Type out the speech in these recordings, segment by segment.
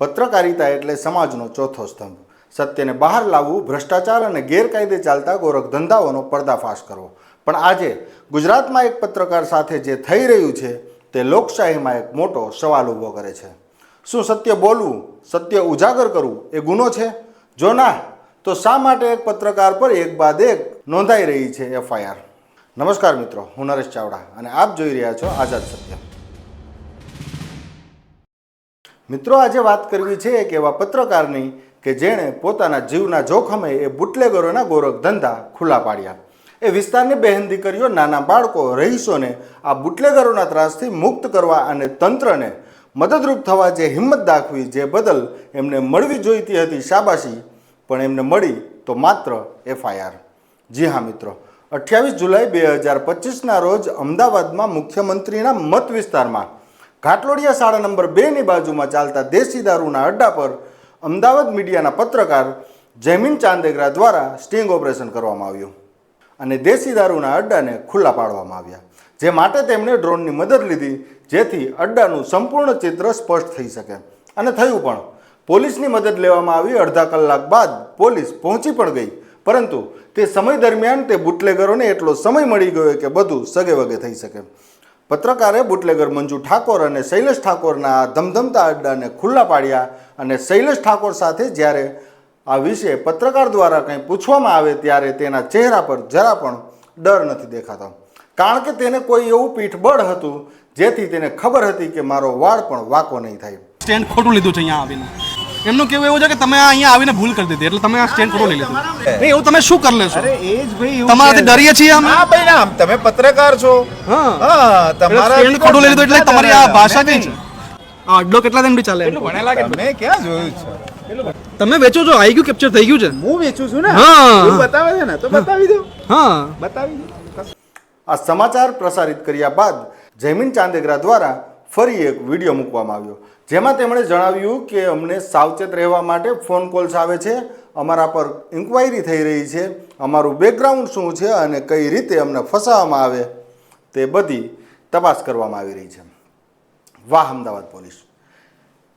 પત્રકારિતા એટલે સમાજનો ચોથો સ્તંભ. સત્યને બહાર લાવવું, ભ્રષ્ટાચાર અને ગેરકાયદે ચાલતા ગોરખ ધંધાઓનો પર્દાફાશ કરવો. પણ આજે ગુજરાતમાં એક પત્રકાર સાથે જે થઈ રહ્યું છે, તે લોકશાહીમાં એક મોટો સવાલ ઊભો કરે છે. શું સત્ય બોલવું, સત્ય ઉજાગર કરવું એ ગુનો છે? જો ના, તો શા માટે એક પત્રકાર પર એક બાદ એક નોંધાઈ રહી છે એફઆઈઆર નમસ્કાર મિત્રો, હું નરેશ ચાવડા અને આપ જોઈ રહ્યા છો આઝાદ સત્ય. મિત્રો, આજે વાત કરવી છે એક એવા પત્રકારની કે જેણે પોતાના જીવના જોખમે એ બુટલેગરોના ગોરખ ધંધા ખુલ્લા પાડ્યા. એ વિસ્તારની બહેન દીકરીઓ, નાના બાળકો, રહીશોને આ બુટલેગરોના ત્રાસથી મુક્ત કરવા અને તંત્રને મદદરૂપ થવા જે હિંમત દાખવી જે બદલ એમને મળવી જોઈતી હતી શાબાશી, પણ એમને મળી તો માત્ર એફઆઈઆર. જી હા, મિત્રો. અઠ્યાવીસ જુલાઈ બે હજાર પચીસના રોજ અમદાવાદમાં મુખ્યમંત્રીના મત વિસ્તારમાં ઘાટલોડિયા શાળા નંબર બેની બાજુમાં ચાલતા દેશી દારૂના અડ્ડા પર અમદાવાદ મીડિયાના પત્રકાર જૈમિન ચાંદેગરા દ્વારા સ્ટિંગ ઓપરેશન કરવામાં આવ્યું. અને દેશી દારૂના અડ્ડાને ખુલ્લા પાડવામાં આવ્યા, જે માટે તેમણે ડ્રોનની મદદ લીધી, જેથી અડ્ડાનું સંપૂર્ણ ચિત્ર સ્પષ્ટ થઈ શકે. અને થયું પણ. પોલીસની મદદ લેવામાં આવી અડધા કલાક બાદ પોલીસ પહોંચી પણ ગઈ. પરંતુ તે સમય દરમિયાન તે બુટલેગરોને એટલો સમય મળી ગયો કે બધું સગે વગે થઈ શકે. પત્રકારે બુટલેગર મંજુ ઠાકોર અને શૈલેષ ઠાકોરના ધમધમતા અડ્ડાને ખુલ્લા પાડ્યા અને શૈલેષ ઠાકોર સાથે જ્યારે આ વિશે પત્રકાર દ્વારા કંઈ પૂછવામાં આવે ત્યારે તેના ચહેરા પર જરા પણ ડર નથી દેખાતો. કારણ કે તેને કોઈ એવું પીઠબળ હતું જેથી તેને ખબર હતી કે મારો વાળ પણ વાંકો નહીં થાય. સ્ટેન્ડ ખોટું લીધું છે અહીંયા આવીને. એમનું કેવું એવું છે કે તમે આ અહીંયા આવીને ભૂલ કરી દીધી એટલે તમે આ સ્ટેન્ડ ખોટું લઈ લીધું. નહીં એવું તમે શું કરી લેશો? અરે એ જ ભાઈ તમારાથી ડરીએ છીએ અમે? હા ભાઈ ના તમે પત્રકાર છો. હા. હા તમારા સ્ટેન્ડ ખોટું લઈ લીધું એટલે તમારી આ ભાષા કઈ છે? આ અડ્ડો કેટલા દિન ચાલે? તમે ક્યાં જોયું છે? તમે વેચો છો આઈ ગયું કેપ્ચર થઈ ગયું છે. હું વેચું છું ને? હા. બતાવે છે ને તો બતાવી દો. હા. બતાવી દો. આ સમાચાર પ્રસારિત કર્યા બાદ જયમીન ચાંદેગરા દ્વારા ફરી એક વીડિયો મૂકવામાં આવ્યો. જેમાં તેમણે જણાવ્યું કે અમને સાવચેત રહેવા માટે ફોન કોલ્સ આવે છે, અમારા પર ઇન્ક્વાયરી થઈ રહી છે, અમારું બેકગ્રાઉન્ડ શું છે અને કઈ રીતે અમને ફસાવવામાં આવે તે બધી તપાસ કરવામાં આવી રહી છે. વાહ, અમદાવાદ પોલીસ.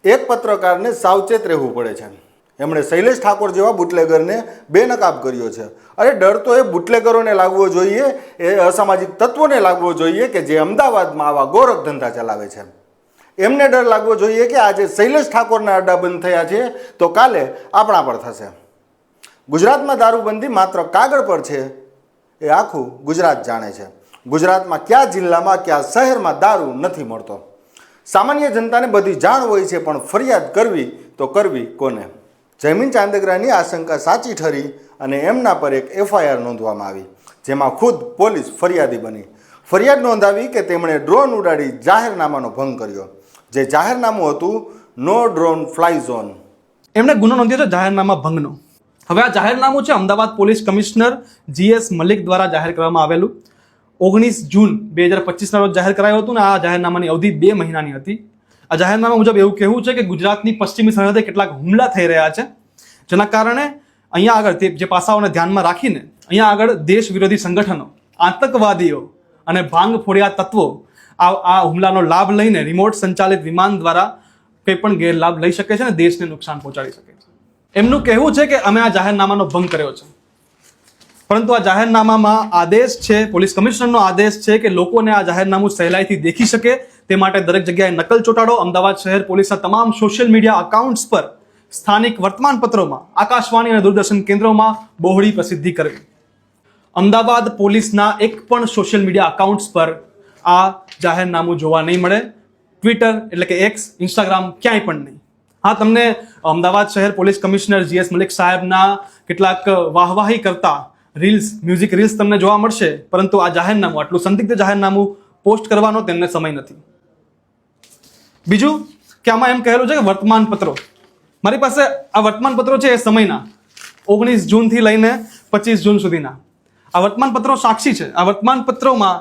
એક પત્રકારને સાવચેત રહેવું પડે છે. એમણે શૈલેષ ઠાકોર જેવા બુટલેગરને બેનકાબ કર્યો છે. અરે ડર તો એ બુટલેગરોને લાગવો જોઈએ, એ અસામાજિક તત્વોને લાગવો જોઈએ કે જે અમદાવાદમાં આવા ગોરખ ધંધા ચલાવે છે. એમને ડર લાગવો જોઈએ કે આજે શૈલેષ ઠાકોરના અડ્ડા બંધ થયા છે, તો કાલે આપણા પર થશે. ગુજરાતમાં દારૂબંધી માત્ર કાગળ પર છે, એ આખું ગુજરાત જાણે છે. ગુજરાતમાં કયા જિલ્લામાં, કયા શહેરમાં દારૂ નથી મળતો. સામાન્ય જનતાને બધી જાણ હોય છે, પણ ફરિયાદ કરવી તો કરવી કોને? જયમીન ચાંદગરાની આશંકા સાચી ઠરી અને એમના પર એક એફઆઈઆર નોંધવામાં આવી, જેમાં ખુદ પોલીસ ફરિયાદી બની. ફરિયાદ નોંધાવી કે તેમણે ડ્રોન ઉડાડી જાહેરનામાનો ભંગ કર્યો, જે જાહેરનામું હતું નો ડ્રોન ફ્લાય ઝોન. એમણે ગુનો નોંધ્યો છે જાહેરનામા ભંગનો. હવે આ જાહેરનામું છે Ahmedabad police commissioner GS Malik દ્વારા જાહેર કરવામાં આવેલું. ઓગણીસ જૂન બે હજાર પચીસના રોજ જાહેર કરાયું હતું ને આ જાહેરનામાની અવધિ બે મહિનાની હતી. આ જાહેરનામા મુજબ એવું કહેવું છે કે ગુજરાતની પશ્ચિમી સરહદે કેટલાક હુમલા થઈ રહ્યા છે, જેના કારણે અહીંયા આગળ તે જે પાસાઓને ધ્યાનમાં રાખીને અહીંયા આગળ દેશ વિરોધી સંગઠનો, આતંકવાદીઓ અને ભાંગ ફોડિયા તત્વો આ આ હુમલાનો લાભ લઈને રિમોટ સંચાલિત વિમાન દ્વારા કંઈ પણ ગેરલાભ લઈ શકે છે અને દેશને નુકસાન પહોંચાડી શકે છે. એમનું કહેવું છે કે અમે આ જાહેરનામાનો ભંગ કર્યો છે. પરંતુ આ જાહેરનામામાં આદેશ છે, પોલીસ કમિશનરનો આદેશ છે કે લોકોને આ જાહેરનામું સહેલાઈથી દેખી શકે તે માટે દરેક જગ્યાએ નકલ ચોંટાડો. અમદાવાદ શહેર પોલીસના તમામ સોશિયલ મીડિયા અકાઉન્ટ્સ પર સ્થાનિક વર્તમાનપત્રોમાં, આકાશવાણી અને દૂરદર્શન કેન્દ્રોમાં બહોળી પ્રસિદ્ધિ કરવી અમદાવાદ પોલીસના એક પણ સોશિયલ મીડિયા અકાઉન્ટ્સ પર આ જાહેરનામું જોવા નહીં મળે. ટ્વિટર એટલે કે એક્સ ઇન્સ્ટાગ્રામ ક્યાંય પણ નહીં. હા, તમને અમદાવાદ શહેર પોલીસ કમિશનર જીએસ મલિક સાહેબના કેટલાક વાહવાહી કરતા રીલ્સ, મ્યુઝિક રીલ્સ તમને જોવા મળશે, પરંતુ આ જાહેરનામું, આટલું સંદિગ્ધ જાહેરનામું પોસ્ટ કરવાનો તેમને સમય નથી. બીજું કે આમાં એમ કહેલું છે કે વર્તમાન પત્રો મારી પાસે આ વર્તમાન પત્રો છે એ સમયના, ઓગણીસ જૂનથી લઈને પચીસ જૂન સુધીના. આ વર્તમાન પત્રો સાક્ષી છે. આ વર્તમાન પત્રોમાં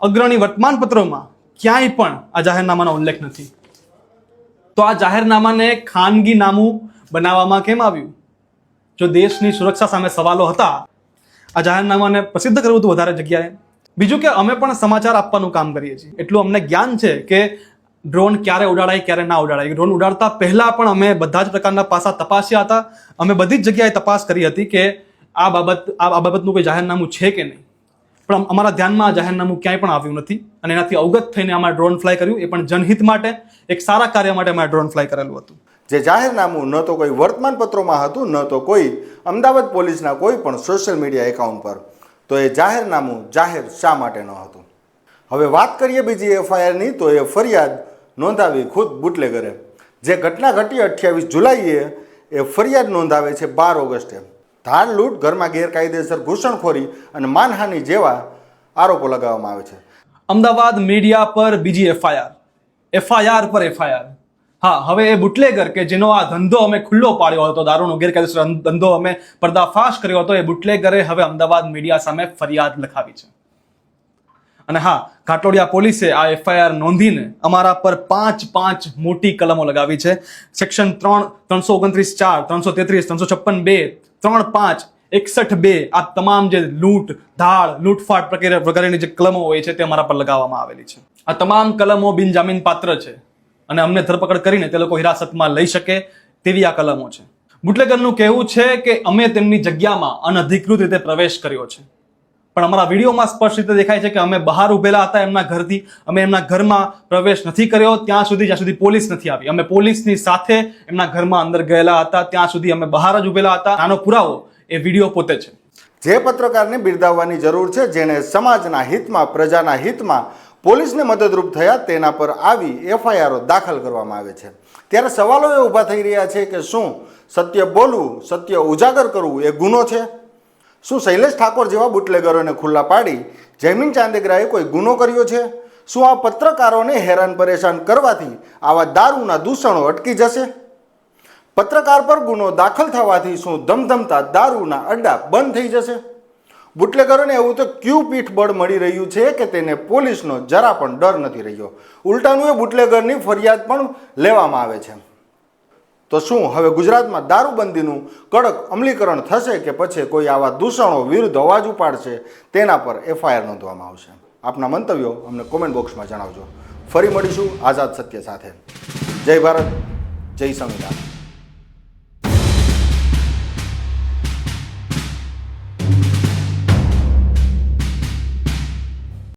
અગ્રણી વર્તમાન પત્રોમાં ક્યાંય પણ આ જાહેરનામાનો ઉલ્લેખ નથી. તો આ જાહેરનામાને ખાનગી નામું બનાવવામાં કેમ આવ્યું? જો દેશની સુરક્ષા સામે સવાલો હતા, આ જાહેરનામાને પ્રસિદ્ધ કરવું હતું વધારે જગ્યાએ. બીજું કે અમે પણ સમાચાર આપવાનું કામ કરીએ છીએ. એટલું અમને જ્ઞાન છે કે ડ્રોન ક્યારે ઉડાડાય, ક્યારે ના ઉડાડાય? ડ્રોન ઉડાડતા પહેલા પણ અમે બધા જ પ્રકારના પાસા તપાસ્યા હતા. અમે બધી જ જગ્યાએ તપાસ કરી હતી કે આ બાબત, આ બાબતનું કોઈ જાહેરનામું છે કે નહીં. પણ અમારા ધ્યાનમાં આ જાહેરનામું ક્યાંય પણ આવ્યું નથી અને એનાથી અવગત થઈને અમારે ડ્રોન ફ્લાય કર્યું. એ પણ જનહિત માટે, એક સારા કાર્ય માટે અમારે ડ્રોન ફ્લાય કરેલું હતું. જે જાહેરનામું ન તો કોઈ વર્તમાનપત્રોમાં હતું, ન તો કોઈ અમદાવાદ પોલીસના કોઈ પણ સોશિયલ મીડિયા એકાઉન્ટ પર. તો એ જાહેરનામું જાહેર શા માટે ન હતું? હવે વાત કરીએ બીજી એફઆઈઆરની તો એ ફરિયાદ નોંધાવી ખુદ બુટલેગરે જે ઘટના ઘટી અઠ્યાવીસ જુલાઈએ એ ફરિયાદ નોંધાવે છે બાર ઓગસ્ટે. ધાર લૂંટ, ઘરમાં ગેરકાયદેસર ઘૂસણખોરી અને માનહાનિ જેવા આરોપો લગાવવામાં આવે છે. અમદાવાદ મીડિયા પર બીજી એફઆઈઆર. એફઆઈઆર પર એફઆઈઆર. હા, હવે એ બુટલેગર કે જેનો આ ધંધો અમે ખુલ્લો પાડ્યો હતો, દારૂનો ગેરકાયદેસર ધંધો અમે પર્દાફાશ કર્યો હતો, એ બુટલેગરે હવે અમદાવાદ મીડિયા સામે ફરિયાદ લખાવી છે. અને હા, ઘાટોડિયા પોલીસે આ એફઆઈઆર નોંધીને અમારા પર પાંચ પાંચ મોટી કલમો લગાવી છે. સેક્શન ત્રણ, ત્રણસો ઓગણત્રીસ ચાર, ત્રણસો તેત્રીસ, ત્રણસો છપ્પન બે, ત્રણ પાંચ, એકસઠ બે, આ તમામ જે લૂંટ, ધાડ, લૂંટફાટ પ્રક્રિયા વગેરેની જે કલમો હોય છે તે અમારા પર લગાવવામાં આવેલી છે. આ તમામ કલમો બિનજામીન પાત્ર છે અને અમને ધરપકડ કરીને તે લોકો હિરાસતમાં લઈ શકે તેવી આ કલમો છે. બુટલેગરનું કહેવું છે કે અમે તેમની જગ્યામાં અનધિકૃત રીતે પ્રવેશ કર્યો છે. પણ અમારા વિડીયોમાં સ્પષ્ટ રીતે દેખાય છે કે અમે બહાર ઉભેલા હતા એમના ઘરથી. અમે એમના ઘરમાં પ્રવેશ નથી કર્યો. ત્યાં સુધી, જ્યાં સુધી પોલીસ નથી આવી. અમે પોલીસની સાથે એમના ઘરમાં અંદર ગયેલા હતા. ત્યાં સુધી અમે બહાર જ ઉભેલા હતા. આનો પુરાવો એ વીડિયો પોતે છે. જે પત્રકારને બિરદાવવાની જરૂર છે, જેણે સમાજના હિતમાં, પ્રજાના હિતમાં પોલીસને મદદરૂપ થયા તેના પર આવી એફઆઈઆરો દાખલ કરવામાં આવે છે. ત્યારે સવાલો એ ઊભા થઈ રહ્યા છે કે શું સત્ય બોલવું, સત્ય ઉજાગર કરવું એ ગુનો છે? શું શૈલેષ ઠાકોર જેવા બુટલેગરોને ખુલ્લા પાડી જયમીન ચાંદેગરાએ કોઈ ગુનો કર્યો છે? શું આ પત્રકારોને હેરાન પરેશાન કરવાથી આવા દારૂના દૂષણો અટકી જશે? પત્રકાર પર ગુનો દાખલ થવાથી શું ધમધમતા દારૂના અડ્ડા બંધ થઈ જશે? બુટલેગરોને એવું તો ક્યુ પીઠ બળ મળી રહ્યું છે કે તેને પોલીસનો જરા પણ ડર નથી રહ્યો. ઉલટાનું એ બુટલેગરની ફરિયાદ પણ લેવામાં આવે છે. તો શું? હવે ગુજરાતમાં દારૂબંધીનું કડક અમલીકરણ થશે કે પછી કોઈ આવા દૂષણો વિરુદ્ધ અવાજ ઉપાડશે તેના પર એફઆઈઆર નોંધવામાં આવશે. આપના મંતવ્યો અમને કોમેન્ટ બોક્સમાં જણાવજો. ફરી મળીશું આઝાદ સત્ય સાથે. જય ભારત, જય સંવિધાન.